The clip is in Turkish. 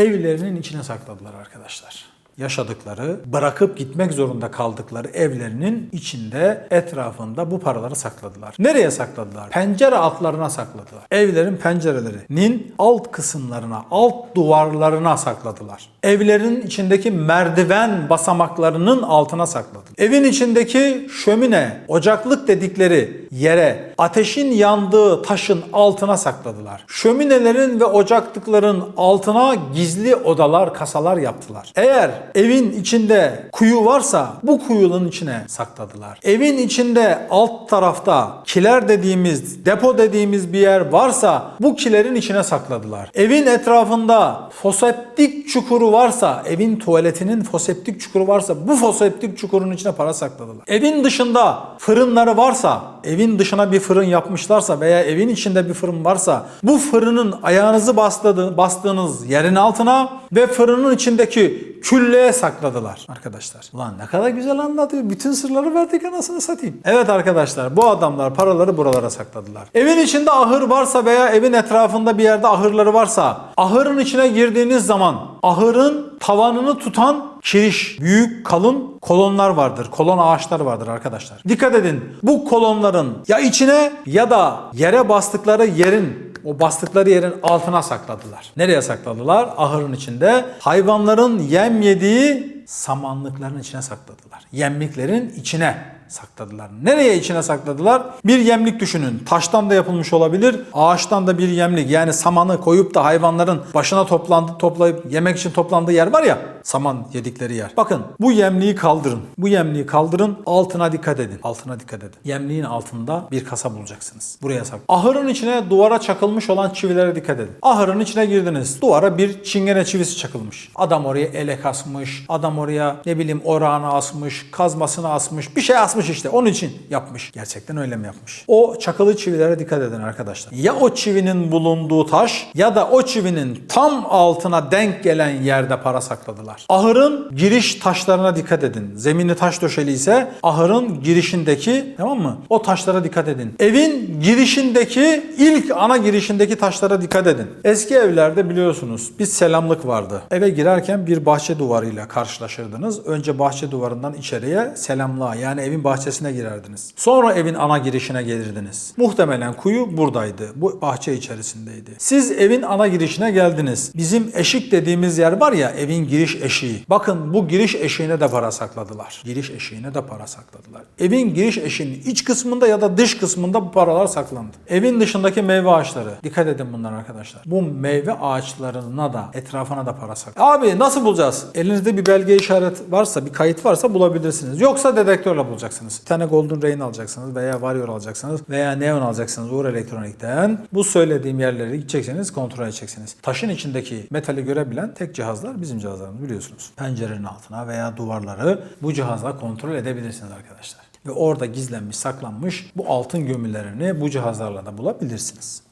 evlerinin içine sakladılar arkadaşlar. Yaşadıkları, bırakıp gitmek zorunda kaldıkları evlerinin içinde, etrafında bu paraları sakladılar. Nereye sakladılar? Pencere altlarına sakladılar. Evlerin pencerelerinin alt kısımlarına, alt duvarlarına sakladılar. Evlerin içindeki merdiven basamaklarının altına sakladılar. Evin içindeki şömine, ocaklık dedikleri yere, ateşin yandığı taşın altına sakladılar. Şöminelerin ve ocaklıkların altına gizli odalar, kasalar yaptılar. Eğer evin içinde kuyu varsa bu kuyunun içine sakladılar. Evin içinde alt tarafta kiler dediğimiz, depo dediğimiz bir yer varsa bu kilerin içine sakladılar. Evin etrafında foseptik çukuru varsa, evin tuvaletinin foseptik çukuru varsa bu foseptik çukurun içine para sakladılar. Evin dışında fırınları varsa, evin dışına bir fırın yapmışlarsa veya evin içinde bir fırın varsa bu fırının ayağınızı bastığınız yerin altına ve fırının içindeki külleye sakladılar arkadaşlar. Ulan ne kadar güzel anlatıyor. Bütün sırları verdik anasını satayım. Evet arkadaşlar bu adamlar paraları buralara sakladılar. Evin içinde ahır varsa veya evin etrafında bir yerde ahırları varsa ahırın içine girdiğiniz zaman ahırın tavanını tutan kiriş, büyük kalın kolonlar vardır. Kolon ağaçlar vardır arkadaşlar. Dikkat edin. Bu kolonların ya içine ya da yere bastıkları yerin o bastıkları yerin altına sakladılar. Nereye sakladılar? Ahırın içinde. Hayvanların yem yediği samanlıkların içine sakladılar. Yemliklerin içine sakladılar. Nereye içine sakladılar? Bir yemlik düşünün. Taştan da yapılmış olabilir. Ağaçtan da bir yemlik. Yani samanı koyup da hayvanların başına toplandı, toplayıp yemek için toplandığı yer var ya. Saman yedikleri yer. Bakın bu yemliği kaldırın. Bu yemliği kaldırın. Altına dikkat edin. Altına dikkat edin. Yemliğin altında bir kasa bulacaksınız. Buraya sak. Ahırın içine duvara çakılmış olan çivilere dikkat edin. Ahırın içine girdiniz. Duvara bir çingene çivisi çakılmış. Adam oraya elek asmış. Adam oraya ne bileyim orağını asmış. Kazmasını asmış. Bir şey asmış işte. Onun için yapmış. Gerçekten öyle mi yapmış? O çakılı çivilere dikkat edin arkadaşlar. Ya o çivinin bulunduğu taş ya da o çivinin tam altına denk gelen yerde para sakladılar. Ahırın giriş taşlarına dikkat edin. Zemini taş döşeli ise ahırın girişindeki tamam mı? O taşlara dikkat edin. Evin girişindeki ilk ana girişindeki taşlara dikkat edin. Eski evlerde biliyorsunuz bir selamlık vardı. Eve girerken bir bahçe duvarıyla karşılaşırdınız. Önce bahçe duvarından içeriye selamlığa yani evin bahçesine girerdiniz. Sonra evin ana girişine gelirdiniz. Muhtemelen kuyu buradaydı. Bu bahçe içerisindeydi. Siz evin ana girişine geldiniz. Bizim eşik dediğimiz yer var ya evin giriş eşiği. Bakın bu giriş eşiğine de para sakladılar. Giriş eşiğine de para sakladılar. Evin giriş eşiğinin iç kısmında ya da dış kısmında bu paralar saklandı. Evin dışındaki meyve ağaçları. Dikkat edin bunlar arkadaşlar. Bu meyve ağaçlarına da etrafına da para sakladı. Abi nasıl bulacağız? Elinizde bir belge işaret varsa, bir kayıt varsa bulabilirsiniz. Yoksa dedektörle bulacaksınız. Bir tane Golden Rain alacaksınız veya Warrior alacaksınız veya Neon alacaksınız Uğur Elektronik'ten. Bu söylediğim yerlere gideceksiniz, kontrol edeceksiniz. Taşın içindeki metali görebilen tek cihazlar bizim cihazlarımız biliyorsunuz. Pencerenin altına veya duvarları bu cihazla kontrol edebilirsiniz arkadaşlar. Ve orada gizlenmiş, saklanmış bu altın gömülerini bu cihazlarla da bulabilirsiniz.